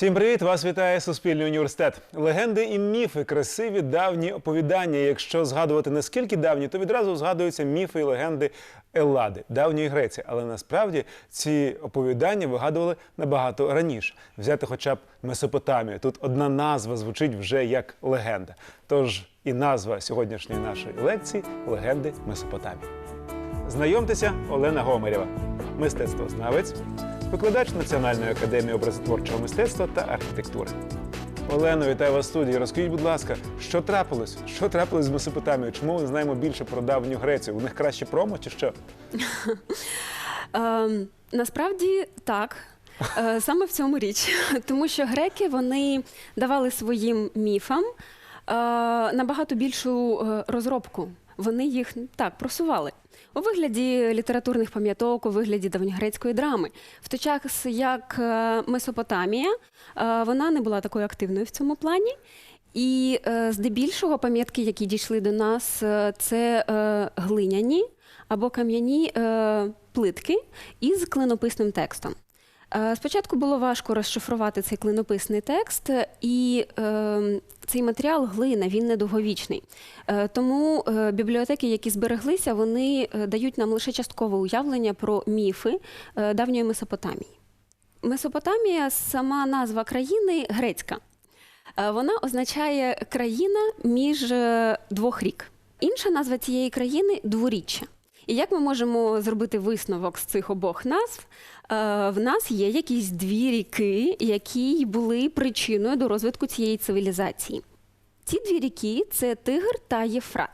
Всім привіт! Вас вітає Суспільний університет. Легенди і міфи, красиві давні оповідання. Якщо згадувати наскільки давні, то відразу згадуються міфи і легенди Еллади, давньої Греції. Але насправді ці оповідання вигадували набагато раніше. Взяти хоча б Месопотамію. Тут одна назва звучить вже як легенда. Тож і назва сьогоднішньої нашої лекції легенди Месопотамії. Знайомтеся, Олена Гомерєва, мистецтвознавець, викладач Національної академії образотворчого мистецтва та архітектури. Олено, вітаю вас в студії. Розкажіть, будь ласка, що трапилось? Що трапилось з Месопотамією? Чому ми знаємо більше про давню Грецію? У них краще промо чи що? Е, насправді так. Е, Саме в цьому річ, тому що греки вони давали своїм міфам е, набагато більшу е, розробку. Вони їх так просували у вигляді літературних пам'яток, у вигляді давньогрецької драми. В той час, як е, Месопотамія, е, вона не була такою активною в цьому плані. І е, здебільшого пам'ятки, які дійшли до нас, це глиняні або кам'яні плитки із клинописним текстом. Е, Спочатку було важко розшифрувати цей клинописний текст, і е, цей матеріал глина, він недовговічний. Е, тому е, бібліотеки, які збереглися, вони е, дають нам лише часткове уявлення про міфи е, давньої Месопотамії. Месопотамія, сама назва країни грецька. Е, Вона означає країна між е, двох рік. Інша назва цієї країни дворіччя. І як ми можемо зробити висновок з цих обох назв? Е, В нас є якісь дві ріки, які були причиною до розвитку цієї цивілізації. Ці дві ріки це Тигр та Єфрат.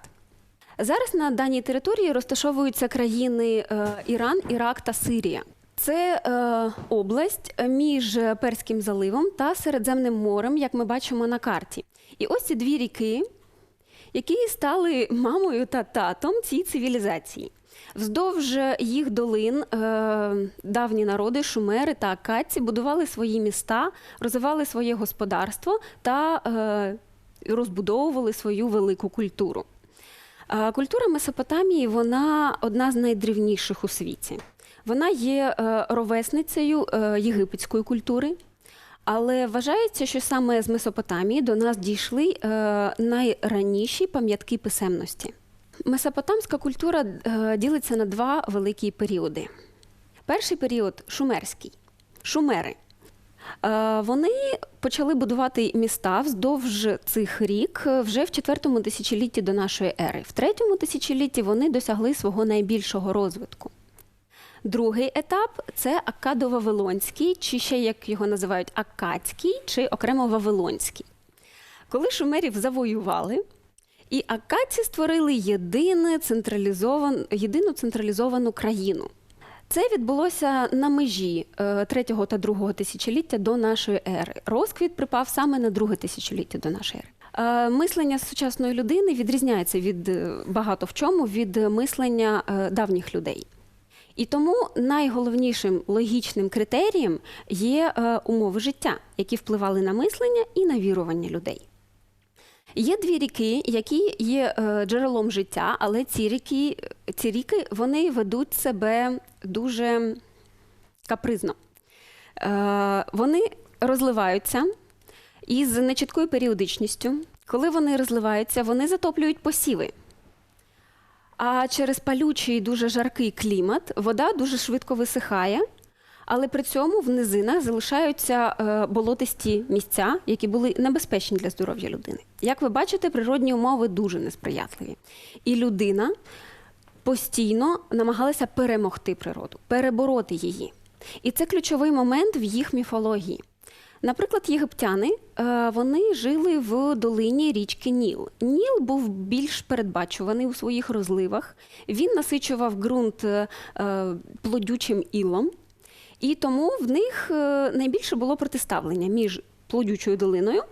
Зараз на даній території розташовуються країни е, Іран, Ірак та Сирія. Це е, область між Перським заливом та Середземним морем, як ми бачимо на карті. І ось ці дві ріки, які стали мамою та татом цій цивілізації. Вздовж їх долин е, давні народи, шумери та акадці будували свої міста, розвивали своє господарство та е, розбудовували свою велику культуру. Е, Культура Месопотамії вона одна з найдрівніших у світі. Вона є ровесницею єгипетської культури, але вважається, що саме з Месопотамії до нас дійшли найраніші пам'ятки писемності. Месопотамська культура е, ділиться на два великі періоди. Перший період шумерський. Шумери. Е, Вони почали будувати міста вздовж цих рік е, вже в четвертому тисячолітті до нашої ери. В третьому тисячолітті вони досягли свого найбільшого розвитку. Другий етап це Акадо-Вавилонський, чи ще як його називають Акадський, чи окремо Вавилонський. Коли шумерів завоювали, і акадці створили єдине централізован, єдину централізовану країну. Це відбулося на межі е, третього та другого тисячоліття до нашої ери. Розквіт припав саме на друге тисячоліття до нашої ери. Е, Мислення сучасної людини відрізняється від е, багато в чому від мислення е, давніх людей. І тому найголовнішим логічним критерієм є е, умови життя, які впливали на мислення і на вірування людей. Є дві ріки, які є е, джерелом життя, але ці ріки, ці ріки вони ведуть себе дуже капризно. Е, Вони розливаються із нечіткою періодичністю. Коли вони розливаються, вони затоплюють посіви. А через палючий дуже жаркий клімат вода дуже швидко висихає, але при цьому в низинах залишаються е, болотисті місця, які були небезпечні для здоров'я людини. Як ви бачите, природні умови дуже несприятливі. І людина постійно намагалася перемогти природу, перебороти її. І це ключовий момент в їх міфології. Наприклад, єгиптяни е, вони жили в долині річки Ніл. Ніл був більш передбачуваний у своїх розливах. Він насичував ґрунт е, плодючим ілом, і тому в них е, найбільше було протиставлення між плодючою долиною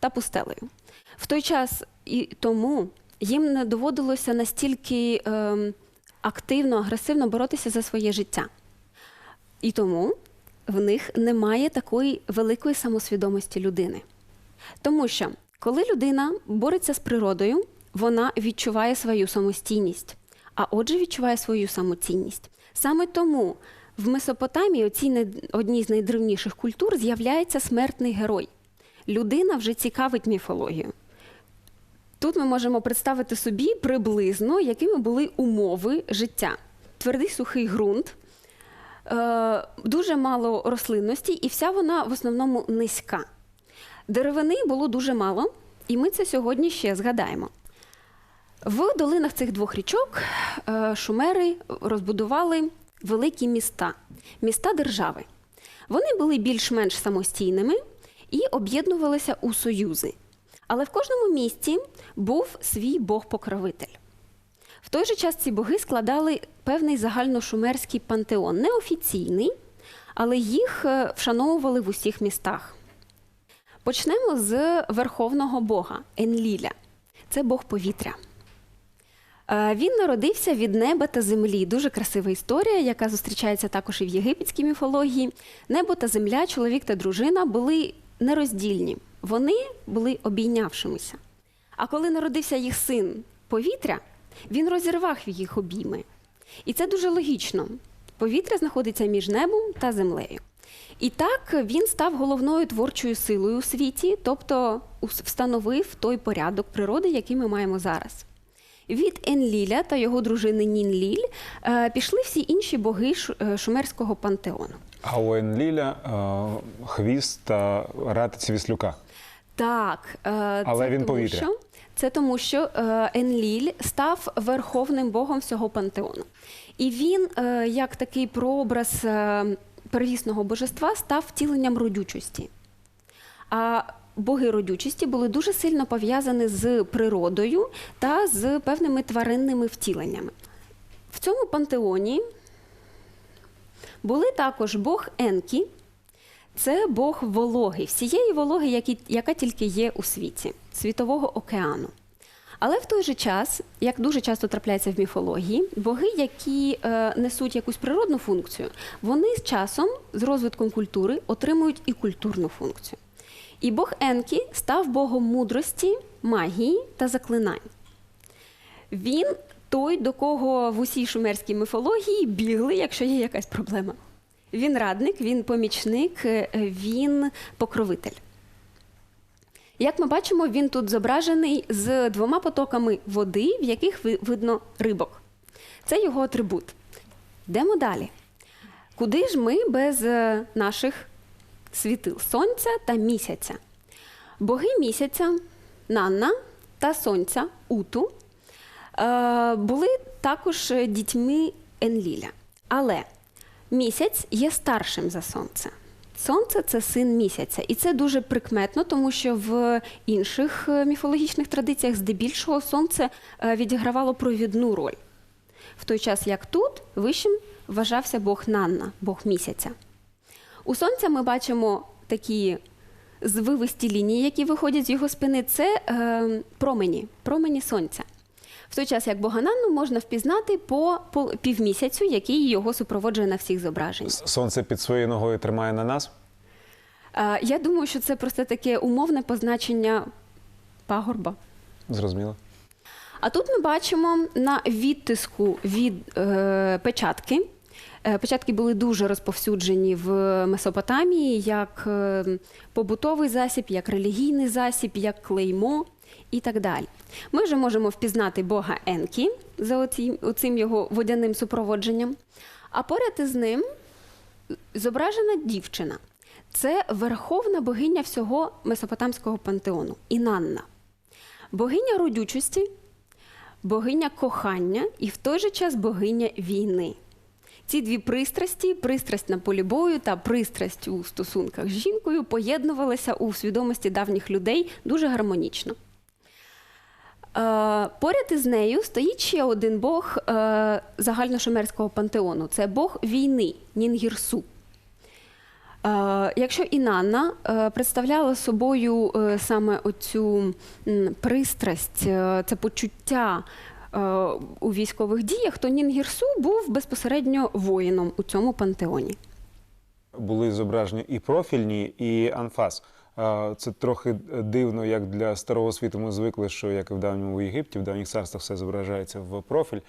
та пустелею. В той час і тому їм не доводилося настільки е, активно, агресивно боротися за своє життя. І тому в них немає такої великої самосвідомості людини. Тому що коли людина бореться з природою, вона відчуває свою самостійність, а отже, відчуває свою самоцінність. Саме тому В Месопотамії, оцій одній з найдревніших культур, з'являється смертний герой. Людина вже цікавить міфологію. Тут ми можемо представити собі приблизно, якими були умови життя. Твердий сухий ґрунт, е, дуже мало рослинності, і вся вона в основному низька. Деревини було дуже мало, і ми це сьогодні ще згадаємо. В долинах цих двох річок е, шумери розбудували великі міста, міста держави. Вони були більш-менш самостійними і об'єднувалися у союзи. Але в кожному місті був свій бог-покровитель. В той же час ці боги складали певний загальношумерський пантеон, неофіційний, але їх е, вшановували в усіх містах. Почнемо з верховного бога Енліля. Це бог повітря. Е, Він народився від неба та землі. Дуже красива історія, яка зустрічається також і в єгипетській міфології. Небо та земля, чоловік та дружина були нероздільні. Вони були обійнявшимися. А коли народився їх син повітря, він розірвав їх обійми. І це дуже логічно. Повітря знаходиться між небом та землею. І так він став головною творчою силою у світі, тобто встановив той порядок природи, який ми маємо зараз. Від Енліля та його дружини Нінліль е, пішли всі інші боги е, шумерського пантеону. А у Енліля е, хвіст та ратиці віслюка. Так, Але він повітря. Що, це тому, що Енліль став верховним богом всього пантеону. І він, як такий прообраз первісного божества, став втіленням родючості. А боги родючості були дуже сильно пов'язані з природою та з певними тваринними втіленнями. В цьому пантеоні були також бог Енкі, це Бог вологи, всієї вологи, яка тільки є у світі, світового океану. Але в той же час, як дуже часто трапляється в міфології, боги, які е, несуть якусь природну функцію, вони з часом, з розвитком культури, отримують і культурну функцію. І Бог Енкі став богом мудрості, магії та заклинань. Він той, до кого в усій шумерській міфології бігли, якщо є якась проблема. Він радник, він помічник, е, він покровитель. Як ми бачимо, він тут зображений з двома потоками води, в яких видно рибок. Це його атрибут. Йдемо далі. Куди ж ми без е, наших світил сонця та місяця? Боги місяця, Нанна та сонця Уту е, були також дітьми Енліля. Але місяць є старшим за сонце. Сонце це син місяця, і це дуже прикметно, тому що в інших е, міфологічних традиціях здебільшого сонце е, відігравало провідну роль. В той час, як тут, вищим вважався Бог Нанна, Бог місяця. У сонця ми бачимо такі звивисті лінії, які виходять з його спини. Це е, промені, промені сонця. В той час, як Бога Нанну можна впізнати по півмісяцю, який його супроводжує на всіх зображеннях. Сонце під своєю ногою тримає на нас. Е, Я думаю, що це просто таке умовне позначення пагорба. Зрозуміло. А тут ми бачимо на відтиску від е, печатки. Е, Печатки були дуже розповсюджені в Месопотамії як е, побутовий засіб, як релігійний засіб, як клеймо і так далі. Ми вже можемо впізнати Бога Енкі за оцим його водяним супроводженням. А поряд із ним зображена дівчина. Це верховна богиня всього месопотамського пантеону Інанна. Богиня родючості, богиня кохання і в той же час богиня війни. Ці дві пристрасті, пристрасть на полі бою та пристрасть у стосунках з жінкою, поєднувалися у свідомості давніх людей дуже гармонічно. Е, поряд із нею стоїть ще один бог е, загальношумерського пантеону це бог війни Нінгірсу. Е, Якщо Інанна представляла собою саме оцю пристрасть, це почуття у військових діях, то Нінгірсу був безпосередньо воїном у цьому пантеоні. Були зображені і профільні, і анфас. Це трохи дивно, як для старого світу ми звикли, що як і в давньому Єгипті, в давніх царствах все зображається в профіль.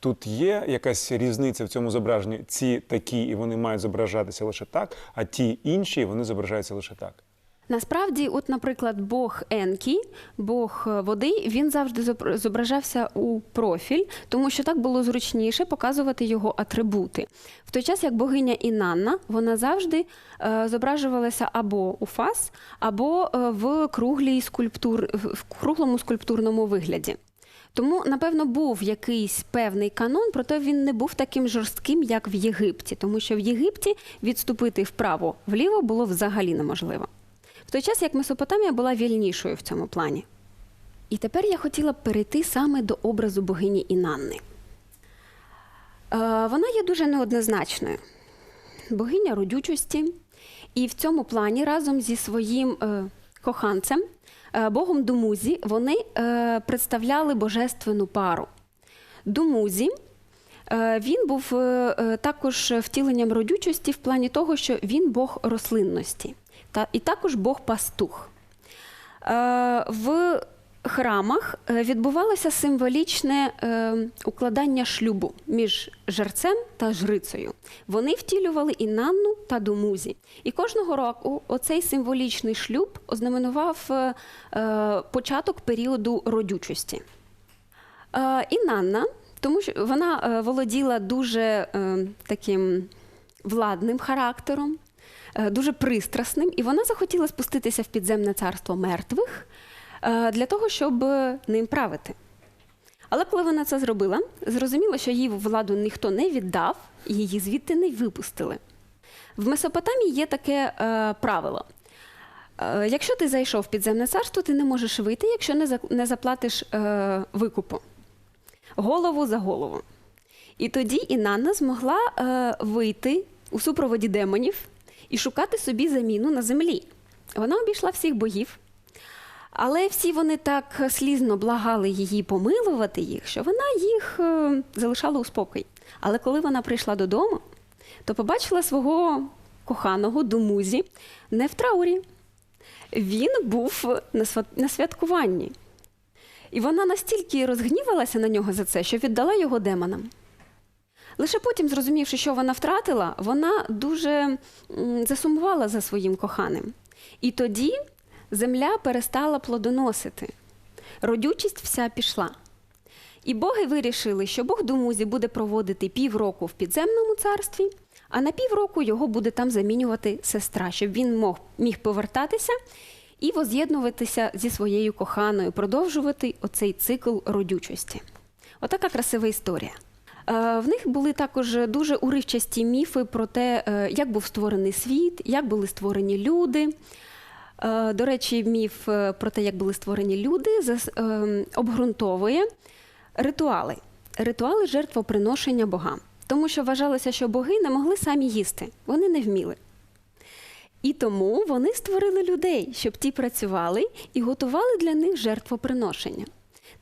Тут є якась різниця в цьому зображенні. Ці такі, і вони мають зображатися лише так, а ті інші вони зображаються лише так. Насправді, от, наприклад, Бог Енкі, Бог е, води, він завжди зображався у профіль, тому що так було зручніше показувати його атрибути. В той час, як богиня Інанна, вона завжди е, зображувалася або у фас, або е, в круглій скульптур, в в круглому скульптурному вигляді. Тому, напевно, був якийсь певний канон, проте він не був таким жорстким, як в Єгипті, тому що в Єгипті відступити вправо-вліво було взагалі неможливо. Той час як Месопотамія була вільнішою в цьому плані. І тепер я хотіла б перейти саме до образу богині Інанни. Е, Вона є дуже неоднозначною. Богиня родючості, і в цьому плані разом зі своїм е, коханцем, е, богом Думузі, вони представляли божественну пару. Думузі він був також втіленням родючості в плані того, що він бог рослинності та, і також бог пастух. Е, В храмах е, відбувалося символічне е, укладання шлюбу між жерцем та жрицею. Вони втілювали Інанну та Думузі. І кожного року оцей символічний шлюб ознаменував початок періоду родючості. Е, Інанна, тому що вона володіла дуже таким владним характером, дуже пристрасним, і вона захотіла спуститися в підземне царство мертвих е, для того, щоб е, ним правити. Але коли вона це зробила, зрозуміло, що їй владу ніхто не віддав, її звідти не випустили. В Месопотамії є таке е, правило. Е, Якщо ти зайшов в підземне царство, ти не можеш вийти, якщо не, зак- не заплатиш е, викупу. Голову за голову. І тоді Інанна змогла е, вийти у супроводі демонів і шукати собі заміну на землі. Вона обійшла всіх богів, але всі вони так слізно благали її помилувати їх, що вона їх е, залишала у спокій. Але коли вона прийшла додому, то побачила свого коханого Думузі не в траурі. Він був на святкуванні. І вона настільки розгнівалася на нього за це, що віддала його демонам. Лише потім, зрозумівши, що вона втратила, вона дуже засумувала за своїм коханим. І тоді земля перестала плодоносити. Родючість вся пішла. І боги вирішили, що Бог Думузі буде проводити півроку в підземному царстві, а на півроку його буде там замінювати сестра, щоб він міг повертатися і воз'єднуватися зі своєю коханою, продовжувати оцей цикл родючості. Отака красива історія. Е, В них були також дуже уривчасті міфи про те, е, як був створений світ, як були створені люди. Е, До речі, міф про те, як були створені люди, ем, обґрунтовує ритуали. Ритуали жертвоприношення богам. Тому що вважалося, що боги не могли самі їсти, вони не вміли. І тому вони створили людей, щоб ті працювали і готували для них жертвоприношення.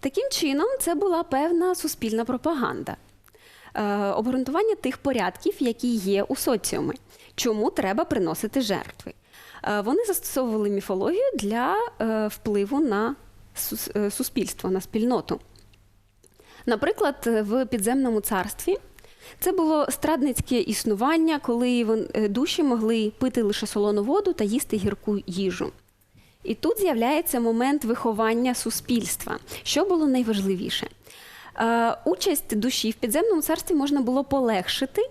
Таким чином, це була певна суспільна пропаганда, обґрунтування тих порядків, які є у соціумі, чому треба приносити жертви. Е, Вони застосовували міфологію для е, впливу на сус- е, суспільство, на спільноту. Наприклад, в підземному царстві це було страдницьке існування, коли е, душі могли пити лише солону воду та їсти гірку їжу. І тут з'являється момент виховання суспільства, що було найважливіше. Е, Участь душі в підземному царстві можна було полегшити,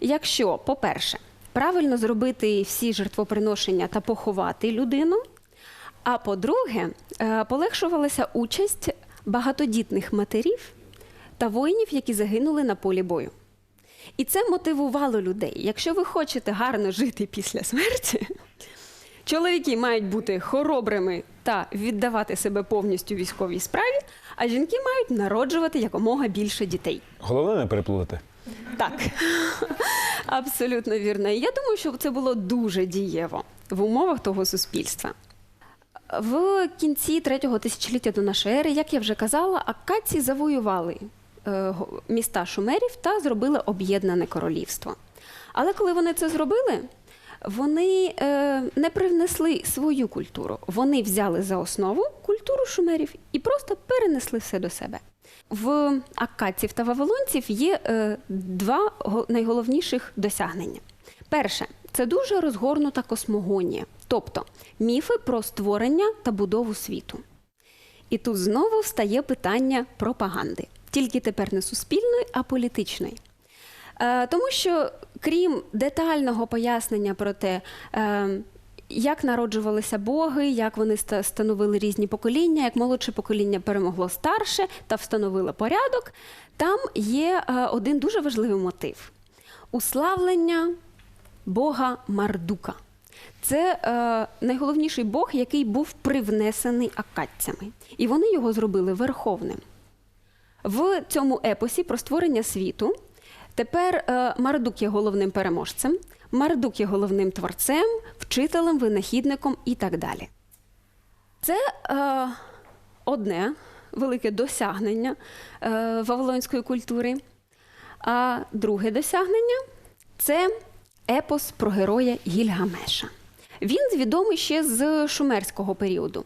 якщо, по-перше, правильно зробити всі жертвоприношення та поховати людину. А по-друге, е, полегшувалася участь багатодітних матерів та воїнів, які загинули на полі бою. І це мотивувало людей. Якщо ви хочете гарно жити після смерті, чоловіки мають бути хоробрими та віддавати себе повністю військовій справі, а жінки мають народжувати якомога більше дітей. Головне не переплутати. Так, абсолютно вірно. І я думаю, що це було дуже дієво в умовах того суспільства. В кінці третього тисячоліття до нашої ери, як я вже казала, аккадці завоювали е, міста шумерів та зробили об'єднане королівство. Але коли вони це зробили, вони е, не привнесли свою культуру. Вони взяли за основу культуру шумерів і просто перенесли все до себе. В аккадців та вавилонців є е, два найголовніших досягнення. Перше це дуже розгорнута космогонія, тобто міфи про створення та будову світу. І тут знову встає питання пропаганди, тільки тепер не суспільної, а політичної. Е, Тому що, крім детального пояснення про те, е, як народжувалися боги, як вони становили різні покоління, як молодше покоління перемогло старше та встановило порядок, там є е, один дуже важливий мотив уславлення бога Мардука. Це е, найголовніший бог, який був привнесений акадцями. І вони його зробили верховним. В цьому епосі про створення світу тепер е, Мардук є головним переможцем, Мардук є головним творцем, вчителем, винахідником і так далі. Це е, одне велике досягнення е, вавилонської культури. А друге досягнення це епос про героя Гільгамеша. Він відомий ще з шумерського періоду.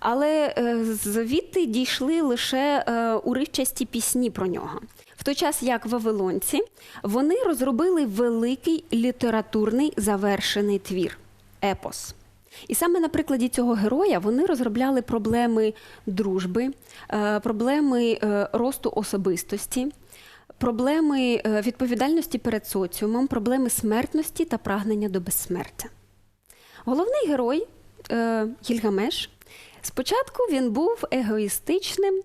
Але е, звідти дійшли лише е, уривчасті пісні про нього. Той час, як вавилонці, вони розробили великий літературний завершений твір епос. І саме на прикладі цього героя вони розробляли проблеми дружби, е, проблеми е, росту особистості, проблеми е, відповідальності перед соціумом, проблеми смертності та прагнення до безсмертя. Головний герой Гільгамеш. Спочатку він був егоїстичним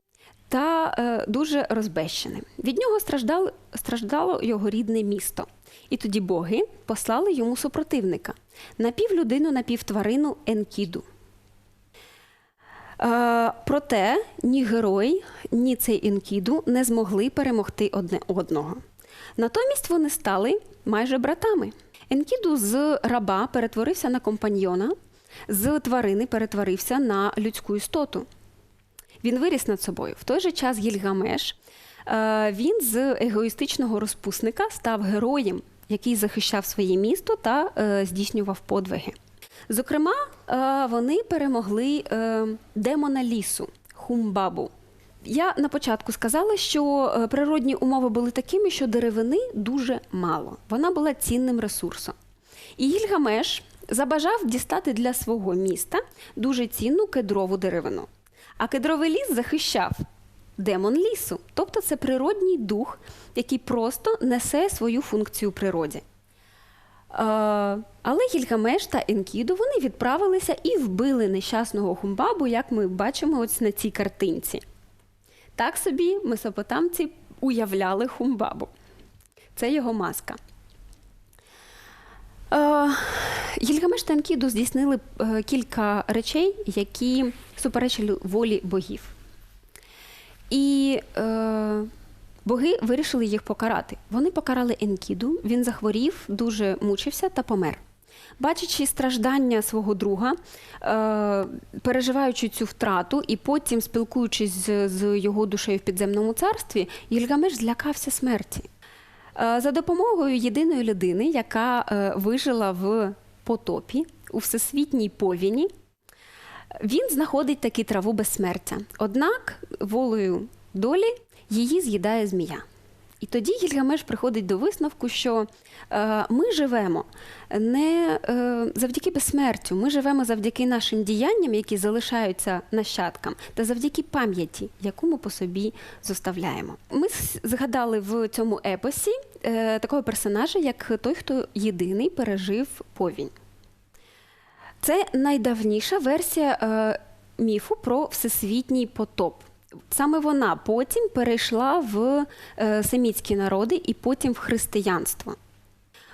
та е, дуже розбещеним. Від нього страждало, страждало його рідне місто. І тоді боги послали йому супротивника напівлюдину, напівтварину Енкіду. Е, проте ні герой, ні цей Енкіду не змогли перемогти одне одного. Натомість вони стали майже братами. Енкіду з раба перетворився на компаньйона, з тварини перетворився на людську істоту. Він виріс над собою. В той же час Гільгамеш е, він з егоїстичного розпусника став героєм, який захищав своє місто та е, здійснював подвиги. Зокрема, е, вони перемогли демона лісу Хумбабу. Я на початку сказала, що природні умови були такими, що деревини дуже мало. Вона була цінним ресурсом. І Гільгамеш забажав дістати для свого міста дуже цінну кедрову деревину. А кедровий ліс захищав демон лісу, тобто це природній дух, який просто несе свою функцію у природі. Е, Але Гільгамеш та Енкіду вони відправилися і вбили нещасного Хумбабу, як ми бачимо ось на цій картинці. Так собі месопотамці уявляли Хумбабу. Це його маска. Е, Гільгамеш та Енкіду здійснили е, кілька речей, які суперечили волі богів. І е, боги вирішили їх покарати. Вони покарали Енкіду, він захворів, дуже мучився та помер. Бачачи страждання свого друга, е, переживаючи цю втрату, і потім спілкуючись з, з його душею в підземному царстві, Гільгамеш злякався смерті. Е, За допомогою єдиної людини, яка е, вижила в потопі у всесвітній повіні, він знаходить таки траву безсмертя. Однак волею долі її з'їдає змія. І тоді Гільгамеш приходить до висновку, що е, ми живемо не е, завдяки безсмертю, ми живемо завдяки нашим діянням, які залишаються нащадкам, та завдяки пам'яті, яку ми по собі зоставляємо. Ми згадали в цьому епосі е, такого персонажа, як той, хто єдиний пережив повінь. Це найдавніша версія е, міфу про всесвітній потоп. Саме вона потім перейшла в е, семітські народи і потім в християнство.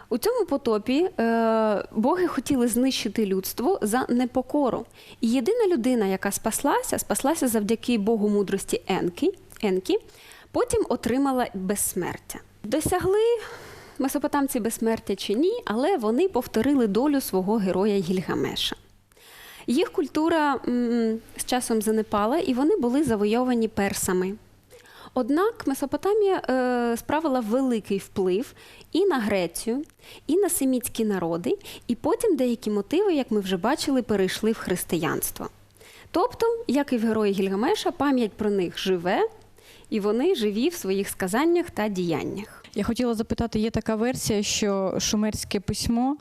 У цьому потопі е, боги хотіли знищити людство за непокору. І єдина людина, яка спаслася, спаслася завдяки Богу мудрості Енки, Енкі, потім отримала безсмертя. Досягли месопотамці безсмертя чи ні, але вони повторили долю свого героя Гільгамеша. Їх культура м, з часом занепала, і вони були завойовані персами. Однак Месопотамія е, справила великий вплив і на Грецію, і на семітські народи, і потім деякі мотиви, як ми вже бачили, перейшли в християнство. Тобто, як і в герої Гільгамеша, пам'ять про них живе, і вони живі в своїх сказаннях та діяннях. Я хотіла запитати, є така версія, що шумерське письмо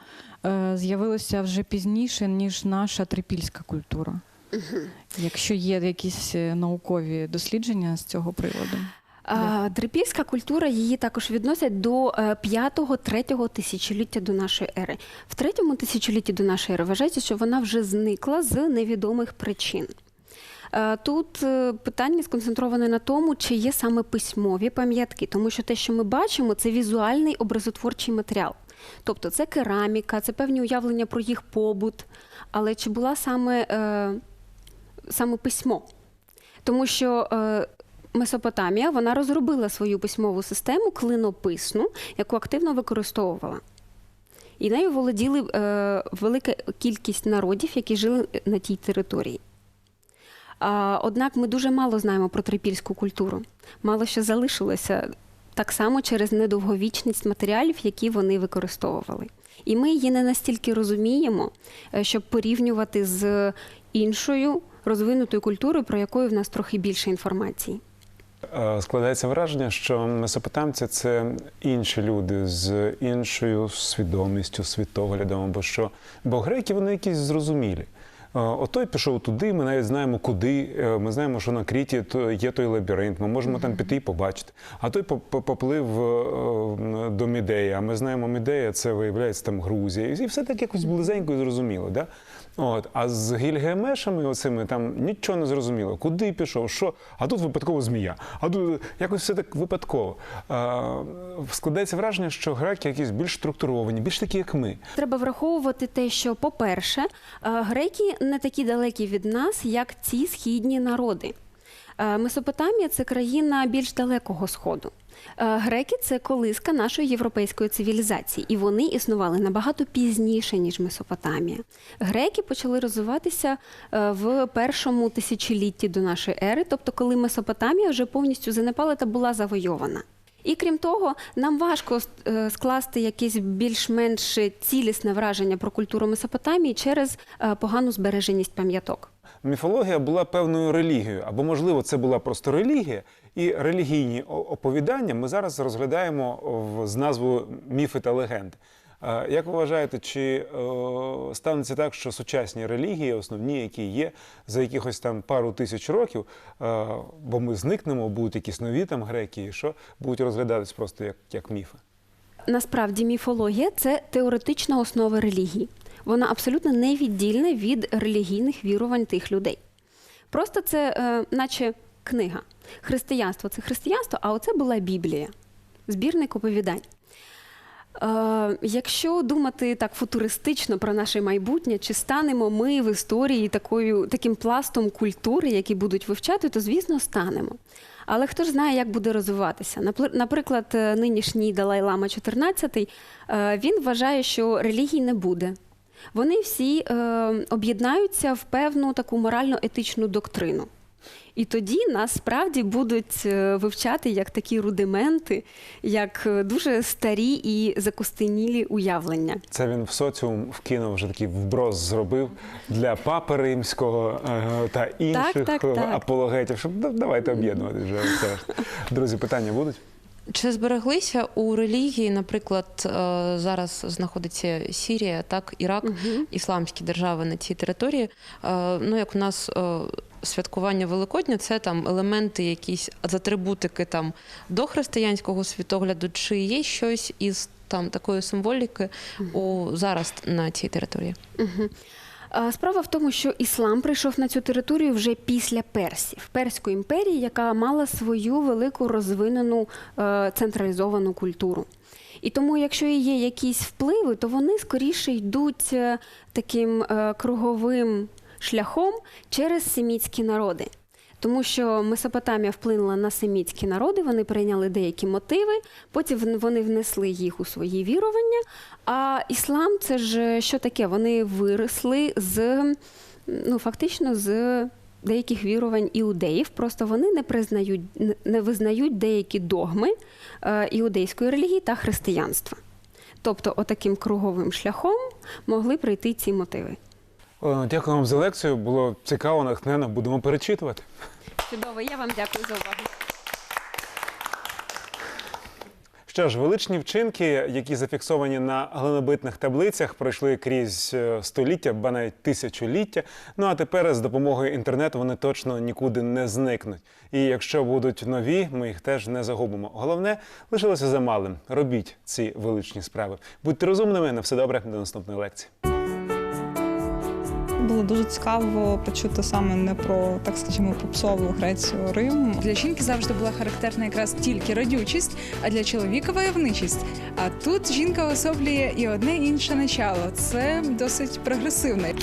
е, з'явилося вже пізніше, ніж наша трипільська культура. Якщо є якісь е, наукові дослідження з цього приводу. А, Дрипільська культура її також відносять до 5-3 тисячоліття до нашої ери. В третьому тисячолітті до нашої ери вважається, що вона вже зникла з невідомих причин. Е, Тут е, питання сконцентроване на тому, чи є саме письмові пам'ятки, тому що те, що ми бачимо, це візуальний образотворчий матеріал. Тобто це кераміка, це певні уявлення про їх побут. Але чи була саме, е, саме письмо? Тому що е, Месопотамія вона розробила свою письмову систему клинописну, яку активно використовувала. І нею володіли е, велика кількість народів, які жили на тій території. Однак ми дуже мало знаємо про трипільську культуру. Мало що залишилося так само через недовговічність матеріалів, які вони використовували. І ми її не настільки розуміємо, е, щоб порівнювати з іншою розвинутою культурою, про якою в нас трохи більше інформації. Складається враження, що месопотамці це інші люди з іншою свідомістю, світоглядом, або що. Бо греки вони якісь зрозумілі. Е, Отой пішов туди, ми навіть знаємо куди. е, Ми знаємо, що на Кріті є той лабіринт. Ми можемо там піти і побачити. А той по- по- поплив е, до Мідеї. А ми знаємо, Мідея це виявляється там Грузія. І все так якось близенько і зрозуміло. Да? От, а з Гільгамешами оцими там нічого не зрозуміло. Куди пішов, що, а тут випадково змія. А тут якось все так випадково. А, складається враження, що греки якісь більш структуровані, більш такі, як ми. Треба враховувати те, що, по-перше, е, греки не такі далекі від нас, як ці східні народи. Е, Месопотамія це країна більш далекого сходу. Е, Греки це колиска нашої європейської цивілізації, і вони існували набагато пізніше, ніж Месопотамія. Греки почали розвиватися е, в першому тисячолітті до нашої ери, тобто коли Месопотамія вже повністю занепала та була завойована. І крім того, нам важко е, скласти якесь більш-менш цілісне враження про культуру Месопотамії через погану збереженість пам'яток. Міфологія була певною релігією, або, можливо, це була просто релігія, і релігійні оповідання ми зараз розглядаємо з назвою міфи та легенди. Як ви вважаєте, чи станеться так, що сучасні релігії, основні, які є за якихось там пару тисяч років, бо ми зникнемо, будуть якісь нові там греки, і що будуть розглядатись просто як, як міфи? Насправді міфологія це теоретична основа релігії. Вона абсолютно невіддільна від релігійних вірувань тих людей. Просто це, е, наче книга. Християнство це християнство, а оце була Біблія, збірник оповідань. Е, якщо думати так футуристично про наше майбутнє, чи станемо ми в історії такою, таким пластом культури, які будуть вивчати, то звісно станемо. Але хто ж знає, як буде розвиватися? Наприклад, е, нинішній Далай-Лама 14, е, він вважає, що релігій не буде. Вони всі е, об'єднаються в певну таку морально-етичну доктрину. І тоді нас справді будуть е, вивчати як такі рудименти, як е, дуже старі і закостенілі уявлення. Це він в соціум вкинув вже такий вброс зробив для папи римського е, та інших так, е, так. апологетів. Щоб давайте об'єднувати вже. Друзі, питання будуть? Чи збереглися у релігії, наприклад, е, зараз знаходиться Сірія, так, Ірак, ісламські держави на цій території? Е, Ну, як у нас е, святкування Великодня, це там елементи, якісь атрибутики там до християнського світогляду, чи є щось із там такої символіки у зараз на цій території? Мгм. Справа в тому, що іслам прийшов на цю територію вже після Персів, Перської імперії, яка мала свою велику розвинену е, централізовану культуру. І тому, якщо є якісь впливи, то вони скоріше йдуть е, таким е, круговим шляхом через семітські народи. Тому що Месопотамія вплинула на семітські народи, вони прийняли деякі мотиви, потім вони внесли їх у свої вірування. А іслам це ж що таке? Вони виросли з ну фактично з деяких вірувань іудеїв, просто вони не признають, не- визнають деякі догми е, іудейської релігії та християнства. Тобто, отаким круговим шляхом могли прийти ці мотиви. О, Дякую вам за лекцію. Було цікаво, натхненно. Будемо перечитувати. Чудово, я вам дякую за увагу. Що ж, величні вчинки, які зафіксовані на глинобитних таблицях, пройшли крізь е, століття, ба навіть тисячоліття. Ну а тепер з допомогою інтернету вони точно нікуди не зникнуть. І якщо будуть нові, ми їх теж не загубимо. Головне лишилося за малим. Робіть ці величні справи. Будьте розумними. На все добре. До наступної лекції. Було дуже цікаво почути саме не про, так скажімо, попсову Грецію Рим. Для жінки завжди була характерна якраз тільки родючість, а для чоловіка войовничість. А тут жінка особлює і одне інше начало. Це досить прогресивне.